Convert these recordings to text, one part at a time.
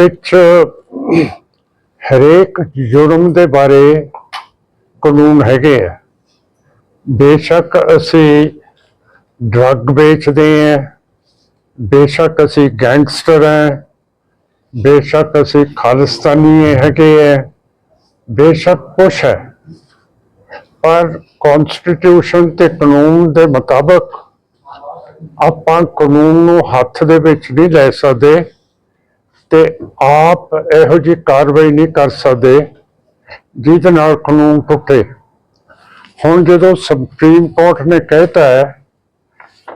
ਵਿੱਚ ਹਰੇਕ ਜੁਰਮ ਦੇ ਬਾਰੇ ਕਾਨੂੰਨ ਹੈਗੇ ਆ। ਬੇਸ਼ੱਕ ਅਸੀਂ ਡਰੱਗ ਵੇਚਦੇ ਹਾਂ ਬੇਸ਼ੱਕ ਅਸੀਂ ਗੈਂਗਸਟਰ ਹਾਂ ਬੇਸ਼ੱਕ ਅਸੀਂ ਖਾਲਿਸਤਾਨੀ ਹੈਗੇ ਆ, ਬੇਸ਼ੱਕ ਕੁਛ ਹੈ। ਪਰ ਕਨਸਟੀਟਿਊਸ਼ਨ ਤੇ ਕਾਨੂੰਨ ਦੇ ਮੁਤਾਬਕ ਆਪਾਂ ਕਾਨੂੰਨ ਨੂੰ ਹੱਥ ਦੇ ਵਿੱਚ ਨਹੀਂ ਲੈ ਸਕਦੇ। ਤੇ ਆਪ ਇਹੋ ਜਿਹੀ ਕਾਰਵਾਈ ਨਹੀਂ ਕਰ ਸਕਦੇ ਜਿਹਦੇ ਨਾਲ ਕਾਨੂੰਨ ਟੁੱਟੇ। ਹੁਣ ਜਦੋਂ ਸੁਪਰੀਮ ਕੋਰਟ ਨੇ ਕਹਿਤਾ ਹੈ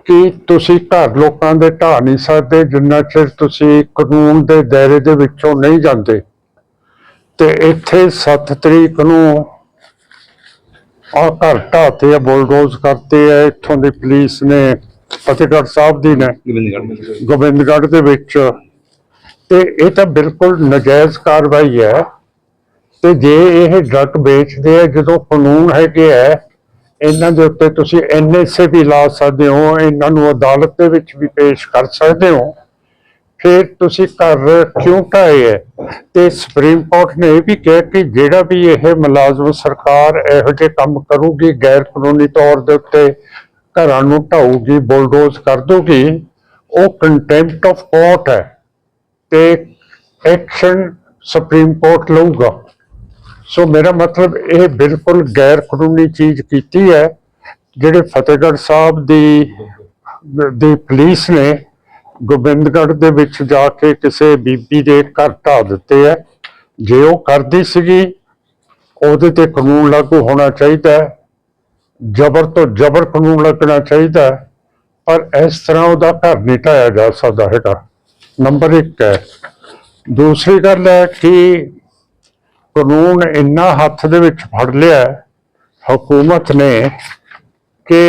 ਕਿ ਤੁਸੀਂ ਘਰ ਲੋਕਾਂ ਦੇ ਢਾਹ ਨਹੀਂ ਸਕਦੇ ਜਿੰਨਾ ਚਿਰ ਤੁਸੀਂ ਕਾਨੂੰਨ ਦੇ ਦਾਇਰੇ ਦੇ ਵਿੱਚੋਂ ਨਹੀਂ ਜਾਂਦੇ ਤੇ ਇੱਥੇ 7 ਤਰੀਕ ਨੂੰ ਆ ਘਰ ਢਾਤੇ ਆ ਬੁਲਡੋਜ਼ ਕਰਤੇ ਆ ਇੱਥੋਂ ਦੀ ਪੁਲਿਸ ਨੇ ਫਤਿਹਗੜ੍ਹ ਸਾਹਿਬ ਦੀ ਨੇ ਗੋਬਿੰਦਗੜ੍ਹ ਦੇ ਵਿੱਚ ਤੇ ਇਹ ਤਾਂ ਬਿਲਕੁਲ ਨਜਾਇਜ਼ ਕਾਰਵਾਈ ਹੈ। ਤੇ ਜੇ ਇਹ ਡਰੱਗ ਵੇਚਦੇ ਆ, ਜਦੋਂ ਕਾਨੂੰਨ ਹੈਗੇ ਆ, ਇਹਨਾਂ ਦੇ ਉੱਤੇ ਤੁਸੀਂ ਐਨਐਸਏ ਵੀ ਲਾ ਸਕਦੇ ਹੋ, ਇਹਨਾਂ ਨੂੰ ਅਦਾਲਤ ਦੇ ਵਿੱਚ ਵੀ ਪੇਸ਼ ਕਰ ਸਕਦੇ ਹੋ। ਫਿਰ ਤੁਸੀਂ ਘਰ ਕਿਉਂ ਢਾਏ ਹੈ ਤੇ ਸੁਪਰੀਮ ਕੋਰਟ ਨੇ ਇਹ ਵੀ ਕਿਹਾ ਕਿ ਜਿਹੜਾ ਵੀ ਇਹ ਮੁਲਾਜ਼ਮ ਸਰਕਾਰ ਇਹੋ ਜਿਹੇ ਕੰਮ ਕਰੂਗੀ, ਗੈਰ ਕਾਨੂੰਨੀ ਤੌਰ ਦੇ ਉੱਤੇ ਘਰਾਂ ਨੂੰ ਢਾਊਗੀ, ਬੁਲਡੋਜ਼ ਕਰ ਦੂਗੀ ਉਹ ਕੰਟੈਂਪਟ ਆਫ ਕੋਰਟ ਹੈ। ਤੇ ਐਕਸ਼ਨ ਸੁਪਰੀਮ ਕੋਰਟ ਲਊਗਾ। ਸੋ ਮੇਰਾ ਮਤਲਬ ਇਹ ਬਿਲਕੁਲ ਗੈਰ ਕਾਨੂੰਨੀ ਚੀਜ਼ ਕੀਤੀ ਹੈ, ਜਿਹੜੇ ਫਤਿਹਗੜ੍ਹ ਸਾਹਿਬ ਦੀ ਦੀ ਪੁਲਿਸ ਨੇ ਗੋਬਿੰਦਗੜ੍ਹ ਦੇ ਵਿੱਚ ਜਾ ਕੇ ਕਿਸੇ ਬੀਬੀ ਦੇ ਘਰ ਢਾਹ ਦਿੱਤੇ ਹੈ। ਜੇ ਉਹ ਕਰਦੀ ਸੀਗੀ, ਉਹਦੇ ਤੇ ਕਾਨੂੰਨ ਲਾਗੂ ਹੋਣਾ ਚਾਹੀਦਾ ਜ਼ਬਰ ਤੋਂ ਜ਼ਬਰ ਕਾਨੂੰਨ ਲੱਗਣਾ ਚਾਹੀਦਾ ਪਰ ਇਸ ਤਰ੍ਹਾਂ ਉਹਦਾ ਘਰ ਨਹੀਂ ਢਾਇਆ ਜਾ ਸਕਦਾ ਹੈਗਾ। ਨੰਬਰ 1 ਹੈ। ਦੂਸਰੀ ਗੱਲ ਹੈ ਕਿ ਕਾਨੂੰਨ ਇੰਨਾ ਹੱਥ ਦੇ ਵਿੱਚ ਫੜ ਲਿਆ ਹਕੂਮਤ ਨੇ ਕਿ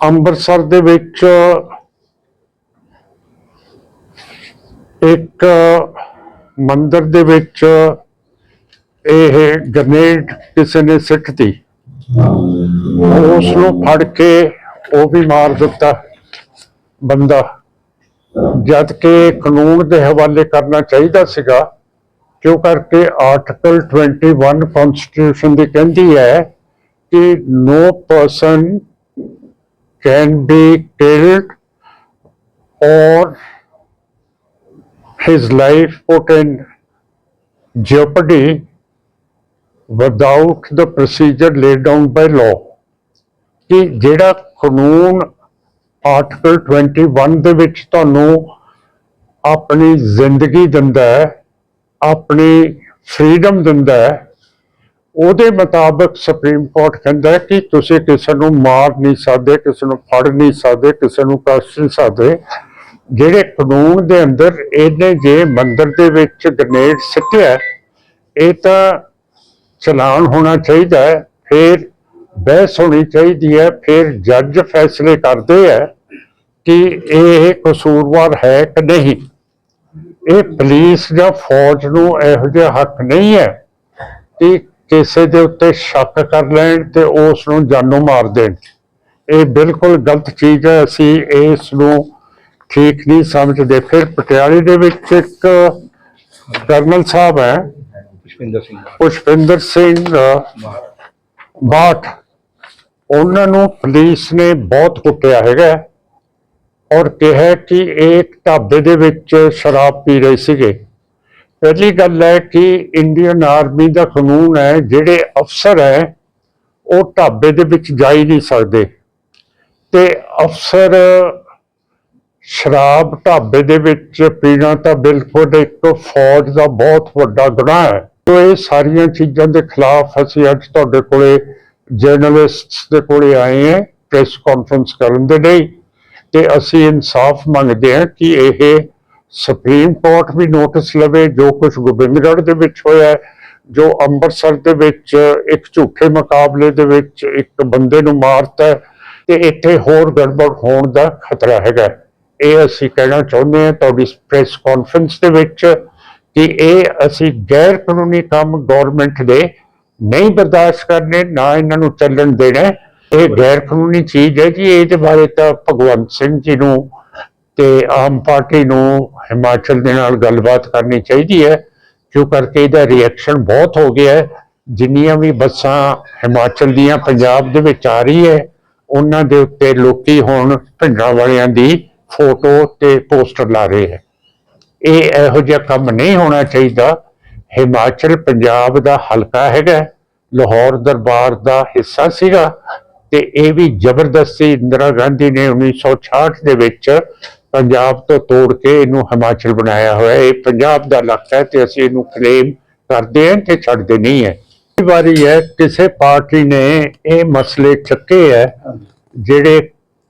ਅੰਮ੍ਰਿਤਸਰ ਦੇ ਵਿੱਚ ਇੱਕ ਮੰਦਿਰ ਦੇ ਵਿੱਚ ਇਹ ਗ੍ਰਨੇਡ ਕਿਸੇ ਨੇ ਸਿੱਟਤੀ। ਉਸ ਨੂੰ ਫੜ ਕੇ ਉਹ ਵੀ ਮਾਰ ਦਿੱਤਾ ਬੰਦਾ। ਜਦ ਕਿ ਕਾਨੂੰਨ ਦੇ ਹਵਾਲੇ ਕਰਨਾ ਚਾਹੀਦਾ ਸੀਗਾ ਕਿਉਂ ਕਰਕੇ ਆਰਟੀਕਲ 21 ਕਨਸਟੀਟਿਊਸ਼ਨ ਦੀ ਕਹਿੰਦੀ ਹੈ ਕਿ no person can be killed ਔਰ his life put in jeopardy without the procedure laid down by law ਕਿ ਜਿਹੜਾ ਕਾਨੂੰਨ ਆਰਟੀਕਲ 21 ਦੇ ਵਿੱਚ ਤੁਹਾਨੂੰ ਆਪਣੀ ਜ਼ਿੰਦਗੀ ਦਿੰਦਾ ਹੈ, ਆਪਣੀ ਫਰੀडम ਦਿੰਦਾ ਹੈ। ਉਹਦੇ ਮੁਤਾਬਕ ਸੁਪਰੀਮ ਕੋਰਟ ਕਹਿੰਦਾ ਕਿ ਤੁਸੀਂ ਕਿਸੇ ਨੂੰ ਮਾਰ ਨਹੀਂ ਸਕਦੇ, ਕਿਸੇ ਨੂੰ ਫੜ ਨਹੀਂ ਸਕਦੇ, ਕਿਸੇ ਨੂੰ ਕਸ ਨਹੀਂ ਸਕਦੇ। ਜਿਹੜੇ ਕਾਨੂੰਨ ਦੇ ਅੰਦਰ ਇਹਨੇ ਜੇ ਮੰਦਰ ਦੇ ਵਿੱਚ ਗ੍ਰਨੇਡ ਸਿੱਟਿਆ, ਇਹ ਤਾਂ ਚਲਾਨ ਹੋਣਾ ਚਾਹੀਦਾ ਹੈ, ਫਿਰ ਬਹਿਸ ਹੋਣੀ ਚਾਹੀਦੀ ਹੈ ਫਿਰ ਜੱਜ ਫੈਸਲੇ ਕਰਦੇ ਹੈ ਕਿ ਇਹ ਕਸੂਰਵਾਰ ਹੈ ਕਿ ਨਹੀਂ। ਇਹ ਪੁਲਿਸ ਜਾਂ ਫੌਜ ਨੂੰ ਇਹੋ ਜਿਹਾ ਹੱਕ ਨਹੀਂ ਹੈ ਕਿ ਕਿਸੇ ਦੇ ਉੱਤੇ ਸ਼ੱਕ ਕਰ ਲੈਣ ਤੇ ਉਸ ਨੂੰ ਜਾਨੋਂ ਮਾਰ ਦੇਣ। ਇਹ ਬਿਲਕੁਲ ਗਲਤ ਚੀਜ਼ ਹੈ ਅਸੀਂ ਇਸ ਨੂੰ ਠੀਕ ਨਹੀਂ ਸਮਝਦੇ। ਫਿਰ ਪਟਿਆਲੇ ਦੇ ਵਿੱਚ ਇੱਕ ਕਰਨਲ ਸਾਹਿਬ ਹੈ ਪੁਸ਼ਪਿੰਦਰ ਸਿੰਘ। ਪੁਸ਼ਪਿੰਦਰ ਸਿੰਘ ਬਾਠ। ਉਹਨਾਂ ਨੂੰ ਪੁਲਿਸ ਨੇ ਬਹੁਤ ਕੁੱਟਿਆ ਹੈਗਾ ਔਰ ਕਿਹਾ ਕਿ ਇਹ ਢਾਬੇ ਦੇ ਵਿੱਚ ਸ਼ਰਾਬ ਪੀ ਰਹੇ ਸੀਗੇ। ਪਹਿਲੀ ਗੱਲ ਹੈ ਕਿ ਇੰਡੀਅਨ ਆਰਮੀ ਦਾ ਕਾਨੂੰਨ ਹੈ, ਜਿਹੜੇ ਅਫਸਰ ਹੈ, ਉਹ ਢਾਬੇ ਦੇ ਵਿੱਚ ਜਾ ਹੀ ਨਹੀਂ ਸਕਦੇ। ਤੇ ਅਫਸਰ ਸ਼ਰਾਬ ਢਾਬੇ ਦੇ ਵਿੱਚ ਪੀਣਾ ਤਾਂ ਬਿਲਕੁਲ ਇੱਕ ਫੌਜ ਦਾ ਬਹੁਤ ਵੱਡਾ ਗੁਨਾਹ ਹੈ। ਤੋ ਇਹ ਸਾਰੀਆਂ ਚੀਜ਼ਾਂ ਦੇ ਖਿਲਾਫ ਅਸੀਂ ਅੱਜ ਤੁਹਾਡੇ ਕੋਲੇ ਜਰਨਲਿਸਟਸ ਦੇ ਕੋਲੇ ਆਏ ਹਾਂ ਪ੍ਰੈਸ ਕਾਨਫਰੰਸ ਕਰਨ ਦੇ ਲਈ ਤੇ ਅਸੀਂ ਇਨਸਾਫ ਮੰਗਦੇ ਹਾਂ ਕਿ ਇਹ ਸੁਪਰੀਮ ਕੋਰਟ ਵੀ ਨੋਟਿਸ ਲਵੇ ਜੋ ਕੁਝ ਗੋਬਿੰਦਗੜ੍ਹ ਦੇ ਵਿੱਚ ਹੋਇਆ ਜੋ ਅੰਮ੍ਰਿਤਸਰ ਦੇ ਵਿੱਚ ਇੱਕ ਝੂਠੇ ਮੁਕਾਬਲੇ ਦੇ ਵਿੱਚ ਇੱਕ ਬੰਦੇ ਨੂੰ ਮਾਰਤਾ ਹੈ, ਤੇ ਇੱਥੇ ਹੋਰ ਗੜਬੜ ਹੋਣ ਦਾ ਖਤਰਾ ਹੈਗਾ ਇਹ ਅਸੀਂ ਕਹਿਣਾ ਚਾਹੁੰਦੇ ਹਾਂ ਤੁਹਾਡੀ ਪ੍ਰੈਸ ਕਾਨਫਰੰਸ ਦੇ ਵਿੱਚ ਕਿ ਇਹ ਅਸੀਂ ਗੈਰ ਕਾਨੂੰਨੀ ਕੰਮ ਗਵਰਨਮੈਂਟ ਦੇ ਨਹੀਂ ਬਰਦਾਸ਼ਤ ਕਰਨੇ ਨਾ ਇਹਨਾਂ ਨੂੰ ਚੱਲਣ ਦੇਣਾ। ਇਹ ਗੈਰ ਕਾਨੂੰਨੀ ਚੀਜ਼ ਹੈ ਜੀ ਇਹਦੇ ਬਾਰੇ ਤਾਂ ਭਗਵੰਤ ਸਿੰਘ ਜੀ ਨੂੰ ਤੇ ਆਮ ਪਾਰਟੀ ਨੂੰ ਹਿਮਾਚਲ ਦੇ ਨਾਲ ਗੱਲਬਾਤ ਕਰਨੀ ਚਾਹੀਦੀ ਹੈ ਕਿਉਂ ਕਰਕੇ ਇਹਦਾ ਰਿਐਕਸ਼ਨ ਬਹੁਤ ਹੋ ਗਿਆ ਹੈ। ਜਿੰਨੀਆਂ ਵੀ ਬੱਸਾਂ ਹਿਮਾਚਲ ਦੀਆਂ ਪੰਜਾਬ ਦੇ ਵਿੱਚ ਆ ਰਹੀ ਹੈ ਉਹਨਾਂ ਦੇ ਉੱਤੇ ਲੋਕੀ ਹੁਣ ਭਿੰਡਰਾਂ ਵਾਲਿਆਂ ਦੀ ਫੋਟੋ ਤੇ ਪੋਸਟਰ ਲਾ ਰਹੇ ਹੈ। ਇਹ ਇਹੋ ਜਿਹਾ ਕੰਮ ਨਹੀਂ ਹੋਣਾ ਚਾਹੀਦਾ। ਹਿਮਾਚਲ ਪੰਜਾਬ ਦਾ ਹਲਕਾ ਹੈਗਾ, ਲਾਹੌਰ ਦਰਬਾਰ ਦਾ ਹਿੱਸਾ ਸੀਗਾ ਤੇ ਇਹ ਵੀ ਜ਼ਬਰਦਸਤੀ ਇੰਦਰਾ ਗਾਂਧੀ ਨੇ 1966 ਦੇ ਵਿੱਚ ਪੰਜਾਬ ਤੋਂ ਤੋੜ ਕੇ ਇਹਨੂੰ ਹਿਮਾਚਲ ਬਣਾਇਆ ਹੋਇਆ। ਇਹ ਪੰਜਾਬ ਦਾ ਇਲਾਕਾ ਹੈ ਤੇ ਅਸੀਂ ਇਹਨੂੰ ਕਲੇਮ ਕਰਦੇ ਹਾਂ ਤੇ ਛੱਡਦੇ ਨਹੀਂ ਹੈ। ਕਈ ਵਾਰੀ ਹੈ, ਕਿਸੇ ਪਾਰਟੀ ਨੇ ਇਹ ਮਸਲੇ ਚੱਕੇ ਹੈ, ਜਿਹੜੇ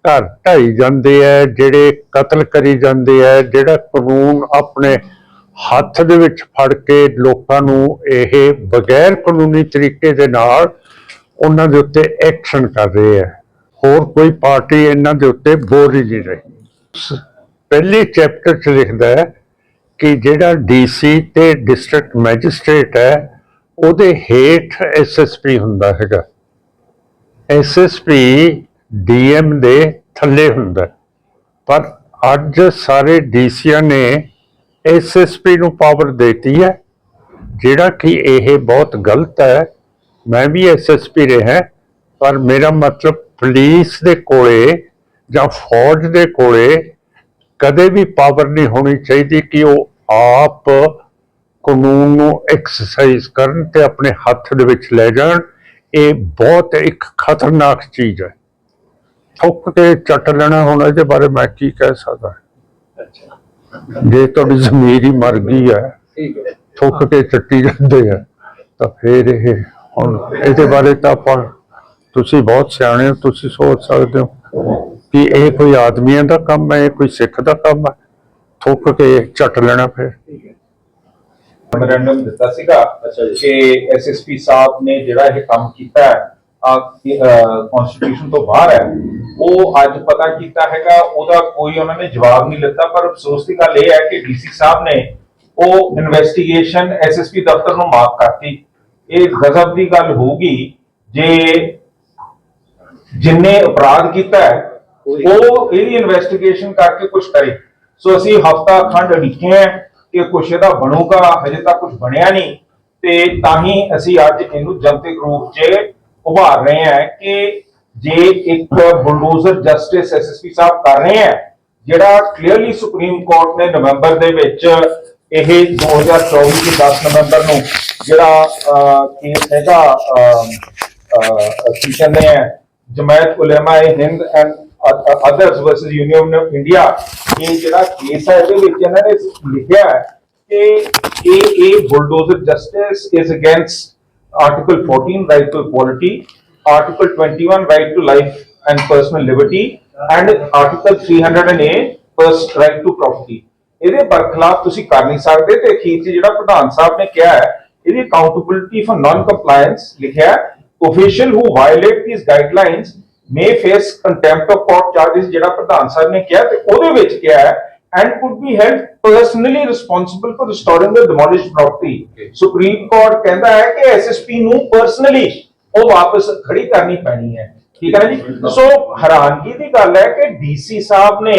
ਘਰ ਢਾਈ ਜਾਂਦੇ ਆ ਜਿਹੜੇ ਕਤਲ ਕਰੀ ਜਾਂਦੇ ਆ ਜਿਹੜਾ ਕਾਨੂੰਨ ਆਪਣੇ ਹੱਥ ਦੇ ਵਿੱਚ ਫੜ ਕੇ ਲੋਕਾਂ ਨੂੰ ਇਹ ਬਗੈਰ ਕਾਨੂੰਨੀ ਤਰੀਕੇ ਦੇ ਨਾਲ ਉਹਨਾਂ ਦੇ ਉੱਤੇ ਐਕਸ਼ਨ ਕਰ ਰਹੇ ਹੈ। ਹੋਰ ਕੋਈ ਪਾਰਟੀ ਇਹਨਾਂ ਦੇ ਉੱਤੇ ਬੋਲ ਹੀ ਨਹੀਂ ਰਹੀ। ਸ- ਪਹਿਲੇ ਚੈਪਟਰ 'ਚ ਲਿਖਦਾ ਹੈ ਕਿ ਜਿਹੜਾ ਡੀਸੀ ਤੇ ਡਿਸਟ੍ਰਿਕਟ ਮੈਜਿਸਟ੍ਰੇਟ ਹੈ, ਉਹਦੇ ਹੇਠ ਐਸਐਸਪੀ ਹੁੰਦਾ ਹੈਗਾ। ਐਸਐਸਪੀ ਡੀਐਮ ਦੇ ਥੱਲੇ ਹੁੰਦਾ ਪਰ ਅੱਜ ਸਾਰੇ ਡੀਸੀਆਂ ਨੇ ਐਸਐਸਪੀ ਨੂੰ ਪਾਵਰ ਦਿੱਤੀ ਹੈ, ਜਿਹੜਾ ਕਿ ਇਹ ਬਹੁਤ ਗਲਤ ਹੈ। ਮੈਂ ਵੀ ਐਸਐਸਪੀ ਰਿਹਾ, ਪਰ ਮੇਰਾ ਮਤਲਬ ਪੁਲਿਸ ਦੇ ਕੋਲੇ ਜਾਂ ਫੌਜ ਦੇ ਕੋਲੇ ਕਦੇ ਵੀ ਪਾਵਰ ਨਹੀਂ ਹੋਣੀ ਚਾਹੀਦੀ ਕਿ ਉਹ ਆਪ ਕਾਨੂੰਨ ਨੂੰ ਐਕਸਰਸਾਈਜ਼ ਕਰਨ ਤੇ ਆਪਣੇ ਹੱਥ ਦੇ ਵਿੱਚ ਲੈ ਜਾਣ। ਇਹ ਬਹੁਤ ਇੱਕ ਖਤਰਨਾਕ ਚੀਜ਼ ਹੈ। ਥੁੱਕ ਕੇ ਚੱਟ ਲੈਣਾ ਹੁਣ ਇਹਦੇ ਬਾਰੇ ਮੈਂ ਕੀ ਕਹਿ ਸਕਦਾ। ਜੇ ਤੁਹਾਡੀ ਜ਼ਮੀਰ ਹੀ ਮਰ ਗਈ ਹੈ ਠੀਕ ਹੈ। ਥੁੱਕ ਕੇ ਚੱਟੀ ਜਾਂਦੇ ਆ ਤਾਂ ਫਿਰ ਇਹ ਹੁਣ ਇਹਦੇ ਬਾਰੇ ਤਾਂ ਆਪਾਂ ਤੁਸੀਂ ਬਹੁਤ ਸਿਆਣੇ ਹੋ ਤੁਸੀਂ ਸੋਚ ਸਕਦੇ ਹੋ ਕਿ ਇਹ ਕੋਈ ਆਦਮੀਆਂ ਦਾ ਕੰਮ ਹੈ ਇਹ ਕੋਈ ਸਿੱਖ ਦਾ ਕੰਮ ਹੈ? ਥੁੱਕ ਕੇ ਚੱਟ ਲੈਣਾ ਫਿਰ। ਮੈਮੋਰੈਂਡਮ ਦਿੱਤਾ ਸੀਗਾ ਕਿ ਐਸਐਸਪੀ ਸਾਹਿਬ ਨੇ ਜਿਹੜਾ ਇਹ ਕੰਮ ਕੀਤਾ ਹੈ ਕਨਸਟੀਟਿਊਸ਼ਨ ਤੋਂ ਬਾਹਰ ਹੈ, ਉਹ ਅੱਜ ਪਤਾ ਕੀਤਾ ਹੈਗਾ, ਉਹਦਾ ਕੋਈ ਉਹਨਾਂ ਨੇ ਜਵਾਬ ਨਹੀਂ ਦਿੱਤਾ ਪਰ ਅਫਸੋਸ ਦੀ ਗੱਲ ਇਹ ਹੈ ਕਿ ਡੀਸੀ ਸਾਹਿਬ ਨੇ ਉਹ ਇਨਵੈਸਟੀਗੇਸ਼ਨ ਐਸਐਸਪੀ ਦਫ਼ਤਰ ਨੂੰ ਮਾਫ ਕਰਤੀ। ਇਹ ਗਜ਼ਬ ਦੀ ਗੱਲ ਹੋਊਗੀ, ਜੇ ਜਿਨਨੇ ਅਪਰਾਧ ਕੀਤਾ ਹੈ, ਉਹ ਇਹਦੀ ਇਨਵੈਸਟੀਗੇਸ਼ਨ ਕਰਕੇ ਕੁਝ ਕਰੇ। ਸੋ ਅਸੀਂ ਹਫਤਾ ਖੰਡ ਲਿਖੇ ਹੈ ਕਿ ਕੁਛ ਇਹਦਾ ਬਣੂਗਾ, ਹਜੇ ਤੱਕ ਕੁਝ ਬਣਿਆ ਨਹੀਂ, ਤੇ ਤਾਂ ਹੀ ਅਸੀਂ ਅੱਜ ਇਹਨੂੰ ਜਨਤਕ ਰੂਪ 'ਚ ਉਭਾਰ ਰਹੇ ਹਾਂ ਕਿ ਜੇ ਇੱਕ ਬੁਲਡੋਜ਼ਰ ਜਸਟਿਸ ਐਸਐਸਪੀ ਸਾਹਿਬ ਕਰ ਰਹੇ ਹੈ, ਜਿਹੜਾ ਕਲੀਅਰਲੀ ਸੁਪਰੀਮ ਕੋਰਟ ਨੇ ਨਵੰਬਰ ਦੇ ਵਿੱਚ ਇਹ 2024 ਦੀ 10 ਨਵੰਬਰ ਨੂੰ ਜਿਹੜਾ ਕੇਸ ਹੈਗਾ ਕੀ ਕਹਿੰਦੇ ਆ Jamiat Ulama Hind and others versus union of India ਇਹ ਜਿਹੜਾ ਕੇਸ ਹੈ ਇਹਦੇ ਵਿੱਚ ਇਹਨਾਂ ਨੇ ਲਿਖਿਆ ਹੈ ਕਿ ਇਹ ਇਹ bulldozer justice is against Article 14, right to equality, Article 21, right to life and personal liberty, and Article 308, first right to property. ਇਹਦੇ ਬਰਖਲਾਫ ਤੁਸੀਂ ਕਰ ਨਹੀਂ ਸਕਦੇ ਤੇ ਅਖੀਰ 'ਚ ਜਿਹੜਾ ਪ੍ਰਧਾਨ ਸਾਹਿਬ ਨੇ ਕਿਹਾ ਹੈ ਇਹਦੀ ਅਕਾਊਂਟੇਬਿਲਟੀ ਫॉर ਨਾਨ ਕੰਪਲਾਈਂਸ ਲਿਖਿਆ official who violate these guidelines may face contempt of court charges ਜਿਹੜਾ ਪ੍ਰਧਾਨ ਸਾਹਿਬ ਨੇ ਕਿਹਾ ਤੇ ਉਹਦੇ ਵਿੱਚ ਕਿਹਾ ਹੈ and could be held personally responsible for restoring the demolished property. Supreme court ਕਹਿੰਦਾ ਹੈ ਕਿ ਐਸਐਸਪੀ ਨੂੰ ਪਰਸਨਲੀ ਉਹ ਵਾਪਸ ਖੜੀ ਕਰਨੀ ਪੈਣੀ ਹੈ। ਠੀਕ ਹੈ ਜੀ? ਸੋ ਹੈਰਾਨਗੀ ਦੀ ਗੱਲ ਹੈ ਕਿ ਡੀਸੀ ਸਾਹਿਬ ਨੇ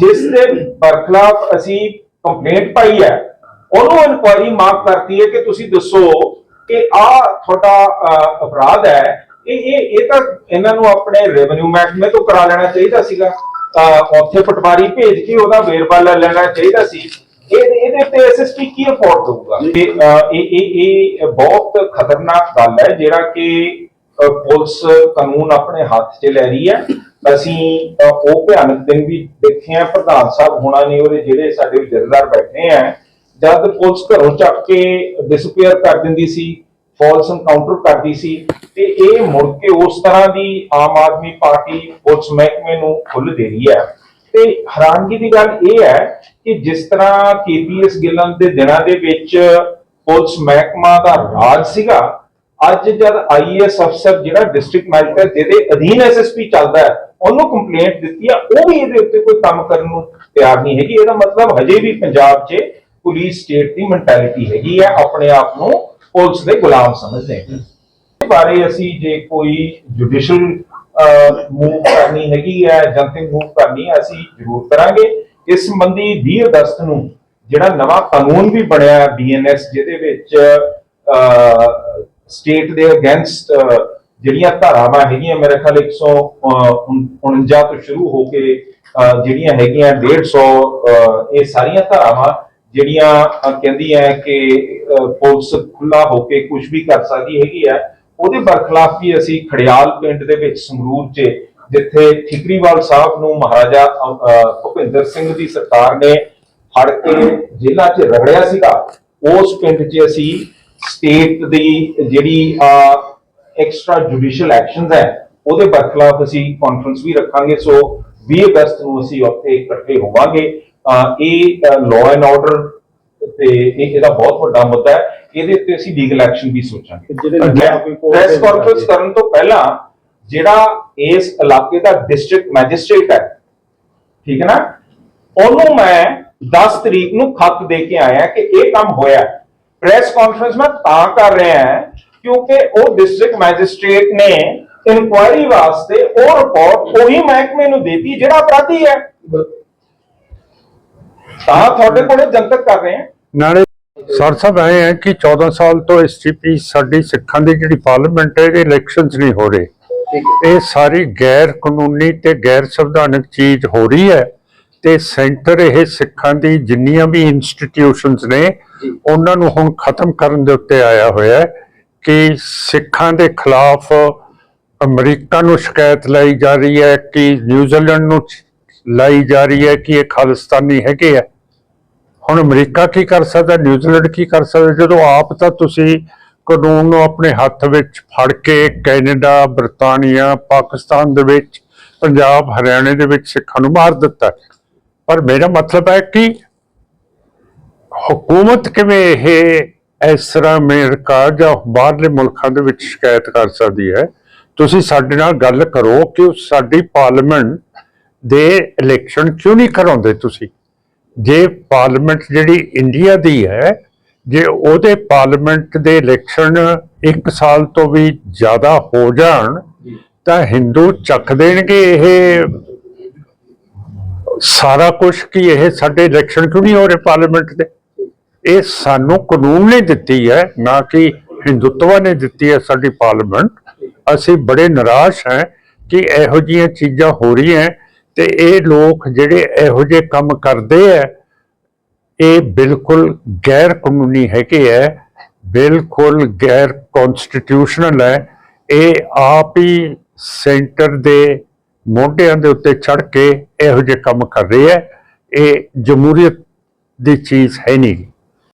ਜਿਸ ਦੇ ਬਰਖਲਾਫ ਅਸੀਂ ਕੰਪਲੇਂਟ ਪਾਈ ਹੈ ਉਹਨੂੰ ਇਨਕੁਆਇਰੀ ਮਾਫ ਕਰਤੀ ਹੈ ਕਿ ਤੁਸੀਂ ਦੱਸੋ ਕਿ ਆ ਤੁਹਾਡਾ ਅਪਰਾਧ ਹੈ। ਇਹ ਇਹ ਇਹ ਤਾਂ ਇਹਨਾਂ ਨੂੰ ਆਪਣੇ ਰੈਵਨਿਊ ਮਹਿਕਮੇ ਤੋਂ ਕਰਾ ਲੈਣਾ ਚਾਹੀਦਾ ਸੀਗਾ। ਉੱਥੇ ਪਟਵਾਰੀ ਭੇਜ ਕੇ ਉਹਦਾ ਵੇਰਵਾ ਲੈ ਲੈਣਾ ਚਾਹੀਦਾ ਸੀ। ਇਹ ਇਹਦੇ ਤੇ ਐਸਐਸਪੀ ਕੀ ਅਫੋਰਡ ਕਰੂਗਾ ਇਹ ਇਹ ਇਹ ਬਹੁਤ ਖਤਰਨਾਕ ਗੱਲ ਹੈ ਜਿਹੜਾ ਕਿ ਪੁਲਿਸ ਕਾਨੂੰਨ ਆਪਣੇ ਹੱਥ 'ਚ ਲੈ ਰਹੀ ਹੈ। ਅਸੀਂ ਉਹ ਭਿਆਨਕ ਦਿਨ ਵੀ ਦੇਖੇ ਆ ਪ੍ਰਧਾਨ ਸਾਹਿਬ ਹੋਣਾ ਨੇ ਉਹਦੇ ਜਿਹੜੇ ਸਾਡੇ ਜਥੇਦਾਰ ਬੈਠੇ ਆ ਜਦ ਪੁਲਿਸ ਘਰੋਂ ਚੱਕ ਕੇ ਡਿਸਪੀਅਰ ਕਰ ਦਿੰਦੀ ਸੀ ਫਾਲਸ ਐਨਕਾਊਂਟਰ ਕਰਦੀ ਸੀ ਤੇ ਇਹ ਮੁੜ ਕੇ ਉਸ ਤਰ੍ਹਾਂ ਦੀ ਆਮ ਆਦਮੀ ਪਾਰਟੀ ਪੁਲਿਸ ਮਹਿਕਮੇ ਨੂੰ ਖੁੱਲ ਦੇ ਰਹੀ ਹੈ। ਤੇ ਹੈਰਾਨਗੀ ਦੀ ਗੱਲ ਇਹ ਹੈ ਕਿ ਜਿਸ ਤਰ੍ਹਾਂ ਕੇਪੀਐਸ ਗਿੱਲਨ ਦੇ ਦਿਨਾਂ ਦੇ ਵਿੱਚ ਪੁਲਿਸ ਮਹਿਕਮਾ ਦਾ ਰਾਜ ਸੀਗਾ, ਅੱਜ ਜਦ ਆਈਐਸ ਅਫਸਰ ਜਿਹੜਾ ਡਿਸਟ੍ਰਿਕਟ ਮੈਜਿਸਟ੍ਰੇਟ ਜਿਹਦੇ ਅਧੀਨ ਐਸਐਸਪੀ ਚੱਲਦਾ ਹੈ, ਉਹਨੂੰ ਕੰਪਲੇਂਟ ਦਿੱਤੀ ਆ, ਉਹ ਵੀ ਇਹਦੇ ਉੱਤੇ ਕੋਈ ਕੰਮ ਕਰਨ ਨੂੰ ਤਿਆਰ ਨਹੀਂ ਹੈਗੀ। ਇਹਦਾ ਮਤਲਬ ਹਜੇ ਵੀ ਪੰਜਾਬ 'ਚ ਪੁਲਿਸ ਸਟੇਟ ਦੀ ਮੈਂਟੈਲਿਟੀ ਹੈਗੀ ਹੈ ਆਪਣੇ ਆਪ ਨੂੰ ਪੁਲਿਸ ਦੇ ਗੁਲਾਮ ਸਮਝਦੇ ਹਨ ਇਸ ਬਾਰੇ ਅਸੀਂ ਜੇ ਕੋਈ ਜੁਡੀਸ਼ੀਅਲ ਮੂਵ ਕਰਨੀ ਹੈਗੀ ਹੈ ਜਨਤਕ ਮੂਵ ਕਰਨੀ ਹੈ ਅਸੀਂ ਜ਼ਰੂਰ ਕਰਾਂਗੇ। ਇਸ ਸੰਬੰਧੀ 20 ਅਗਸਤ ਨੂੰ ਜਿਹੜਾ ਨਵਾਂ ਕਾਨੂੰਨ ਵੀ ਬਣਿਆ ਬੀਐਨਐਸ ਜਿਹਦੇ ਵਿੱਚ ਸਟੇਟ ਦੇ ਅਗੇਂਸਟ ਜਿਹੜੀਆਂ ਧਾਰਾਵਾਂ ਹੈਗੀਆਂ ਮੇਰੇ ਖਿਆਲ 149 ਤੋਂ ਸ਼ੁਰੂ ਹੋ ਕੇ ਅਹ, ਜਿਹੜੀਆਂ ਹੈਗੀਆਂ 150 ਅਹ, ਇਹ ਸਾਰੀਆਂ ਧਾਰਾਵਾਂ ਜਿਹੜੀਆਂ ਅਹ, ਕਹਿੰਦੀਆਂ ਕਿ ਪੁਲਿਸ ਖੁੱਲਾ ਹੋ ਕੇ ਕੁਝ ਵੀ ਕਰ ਸਕਦੀ ਹੈਗੀ ਹੈ ਉਹਦੇ ਬਰਖਲਾਫ ਵੀ ਅਸੀਂ ਖੜਿਆਲ ਪਿੰਡ ਦੇ ਵਿੱਚ ਸੰਗਰੂਰ 'ਚ ਜਿੱਥੇ ਠਿਕਰੀਵਾਲ ਸਾਹਿਬ ਨੂੰ ਮਹਾਰਾਜਾ ਭੁਪਿੰਦਰ ਸਿੰਘ ਦੀ ਸਰਕਾਰ ਨੇ ਫੜ ਕੇ ਜੇਲ੍ਹਾਂ 'ਚ ਰਗੜਿਆ ਸੀਗਾ ਉਸ ਪਿੰਡ 'ਚ ਅਸੀਂ ਸਟੇਟ ਦੀ ਜਿਹੜੀ ਐਕਸਟਰਾ ਜੁਡੀਸ਼ੀਅਲ ਐਕਸ਼ਨਸ ਹੈ ਉਹਦੇ ਬਰਖਲਾਫ ਅਸੀਂ ਕਾਨਫਰੰਸ ਵੀ ਰੱਖਾਂਗੇ ਸੋ 20 ਅਗਸਤ ਨੂੰ ਅਸੀਂ ਉੱਥੇ ਇਕੱਠੇ ਹੋਵਾਂਗੇ। ਅਹ, ਇਹ ਲਾਅ ਐਂਡ ਆਰਡਰ ਤੇ ਇਹ ਇਹਦਾ ਬਹੁਤ ਵੱਡਾ ਮੁੱਦਾ ਹੈ ਇਹਦੇ ਉੱਤੇ ਅਸੀਂ ਲੀਗਲ ਐਕਸ਼ਨ ਵੀ ਸੋਚਾਂਗੇ। ਪ੍ਰੈਸ ਕਾਨਫਰੰਸ ਕਰਨ ਤੋਂ ਪਹਿਲਾਂ ਜਿਹੜਾ ਇਸ ਇਲਾਕੇ ਦਾ ਡਿਸਟ੍ਰਿਕਟ ਮੈਜਿਸਟ੍ਰੇਟ ਹੈ ਠੀਕ ਹੈ ਨਾ? ਉਹਨੂੰ ਮੈਂ 10 ਤਰੀਕ ਨੂੰ ਖੱਤ ਦੇ ਕੇ ਆਇਆ ਕਿ ਇਹ ਕੰਮ ਹੋਇਆ। ਪ੍ਰੈਸ ਕਾਨਫਰੰਸ ਮੈਂ ਤਾਂ ਕਰ ਰਿਹਾ ਹਾਂ ਕਿਉਂਕਿ ਉਹ ਡਿਸਟ੍ਰਿਕਟ ਮੈਜਿਸਟ੍ਰੇਟ ਨੇ ਇਨਕੁਆਇਰੀ ਵਾਸਤੇ ਉਹ ਰਿਪੋਰਟ ਉਹੀ ਮਹਿਕਮੇ ਨੂੰ ਦੇਤੀ ਜਿਹੜਾ ਅਪਰਾਧੀ ਹੈ। ਤਾਂ ਤੁਹਾਡੇ ਕੋਲੇ ਜਨਤਕ ਕਰ ਰਹੇ ਹਾਂ। ਨਾਲੇ ਸਰ ਸਾਹਿਬ ਆਏ ਹੈ ਕਿ 14 ਸਾਲ ਤੋਂ ਐਸਟੀਪੀ ਸਾਡੀ ਸਿੱਖਾਂ ਦੀ ਜਿਹੜੀ ਪਾਰਲੀਮੈਂਟ ਹੈ ਇਹਦੇ ਇਲੈਕਸ਼ਨਸ ਨਹੀਂ ਹੋ ਰਹੇ। ਇਹ ਸਾਰੀ ਗੈਰ ਕਾਨੂੰਨੀ ਤੇ ਗੈਰ ਸੰਵਿਧਾਨਕ ਚੀਜ਼ ਹੋ ਰਹੀ ਹੈ ਤੇ ਸੈਂਟਰ ਇਹ ਸਿੱਖਾਂ ਦੀ ਜਿੰਨੀਆਂ ਵੀ ਇੰਸਟੀਟਿਊਸ਼ਨਸ ਨੇ ਉਹਨਾਂ ਨੂੰ ਹੁਣ ਖਤਮ ਕਰਨ ਦੇ ਉੱਤੇ ਆਇਆ ਹੋਇਆ ਹੈ ਕਿ ਸਿੱਖਾਂ ਦੇ ਖਿਲਾਫ ਅਮਰੀਕਾ ਨੂੰ ਸ਼ਿਕਾਇਤ ਲਾਈ ਜਾ ਰਹੀ ਹੈ ਕਿ ਨਿਊਜ਼ੀਲੈਂਡ ਨੂੰ ਲਾਈ ਜਾ ਰਹੀ ਹੈ ਕਿ ਇਹ ਖਾਲਿਸਤਾਨੀ ਹੈਗੇ ਆ। ਹੁਣ ਅਮਰੀਕਾ ਕੀ ਕਰ ਸਕਦਾ, ਨਿਊਜ਼ੀਲੈਂਡ ਕੀ ਕਰ ਸਕਦਾ? ਜਦੋਂ ਆਪ ਤਾਂ ਤੁਸੀਂ ਕਾਨੂੰਨ ਨੂੰ ਆਪਣੇ ਹੱਥ ਵਿੱਚ ਫੜ ਕੇ ਕੈਨੇਡਾ, ਬਰਤਾਨੀਆ, ਪਾਕਿਸਤਾਨ ਦੇ ਵਿੱਚ, ਪੰਜਾਬ, ਹਰਿਆਣੇ ਦੇ ਵਿੱਚ ਸਿੱਖਾਂ ਨੂੰ ਮਾਰ ਦਿੱਤਾ। ਪਰ ਮੇਰਾ ਮਤਲਬ ਹੈ ਕਿ ਹਕੂਮਤ ਕਿਵੇਂ ਇਹ ਇਸ ਤਰ੍ਹਾਂ ਅਮਰੀਕਾ ਜਾਂ ਬਾਹਰਲੇ ਮੁਲਕਾਂ ਦੇ ਵਿੱਚ ਸ਼ਿਕਾਇਤ ਕਰ ਸਕਦੀ ਹੈ? ਤੁਸੀਂ ਸਾਡੇ ਨਾਲ ਗੱਲ ਕਰੋ ਕਿ ਸਾਡੀ ਪਾਰਲੀਮੈਂਟ ਦੇ ਇਲੈਕਸ਼ਨ ਕਿਉਂ ਨਹੀਂ ਕਰਾਉਂਦੇ ਤੁਸੀਂ? ਜੇ ਪਾਰਲੀਮੈਂਟ ਜਿਹੜੀ ਇੰਡੀਆ ਦੀ ਹੈ ਜੇ ਉਹਦੇ ਪਾਰਲੀਮੈਂਟ ਦੇ ਇਲੈਕਸ਼ਨ 1 ਸਾਲ ਤੋਂ ਵੀ ਜ਼ਿਆਦਾ ਹੋ ਜਾਣ ਤਾਂ ਹਿੰਦੂ ਚੱਕ ਦੇਣਗੇ ਇਹ ਸਾਰਾ ਕੁਝ ਕਿ ਇਹ ਸਾਡੇ ਇਲੈਕਸ਼ਨ ਕਿਉਂ ਨਹੀਂ ਹੋ ਰਹੇ ਪਾਰਲੀਮੈਂਟ ਦੇ? ਇਹ ਸਾਨੂੰ ਕਾਨੂੰਨ ਨੇ ਦਿੱਤੀ ਹੈ ਨਾ ਕਿ ਹਿੰਦੂਤਵਾ ਨੇ ਦਿੱਤੀ ਹੈ ਸਾਡੀ ਪਾਰਲੀਮੈਂਟ ਅਸੀਂ ਬੜੇ ਨਿਰਾਸ਼ ਹਾਂ ਕਿ ਇਹੋ ਜਿਹੀਆਂ ਚੀਜ਼ਾਂ ਹੋ ਰਹੀਆਂ। ਤੇ ਇਹ ਲੋਕ ਜਿਹੜੇ ਇਹੋ ਜਿਹੇ ਕੰਮ ਕਰਦੇ ਹੈ ਇਹ ਬਿਲਕੁਲ ਗੈਰ ਕਾਨੂੰਨੀ ਹੈਗੇ ਹੈ ਬਿਲਕੁਲ ਗੈਰ ਕਨਸਟੀਟਿਊਸ਼ਨਲ ਹੈ ਇਹ ਆਪ ਹੀ ਸੈਂਟਰ ਦੇ ਮੋਢਿਆਂ ਦੇ ਉੱਤੇ ਚੜ ਕੇ ਇਹੋ ਜਿਹੇ ਕੰਮ ਕਰ ਰਹੇ ਹੈ ਇਹ ਜਮਹੂਰੀਅਤ ਦੀ ਚੀਜ਼ ਹੈ ਨਹੀਂ।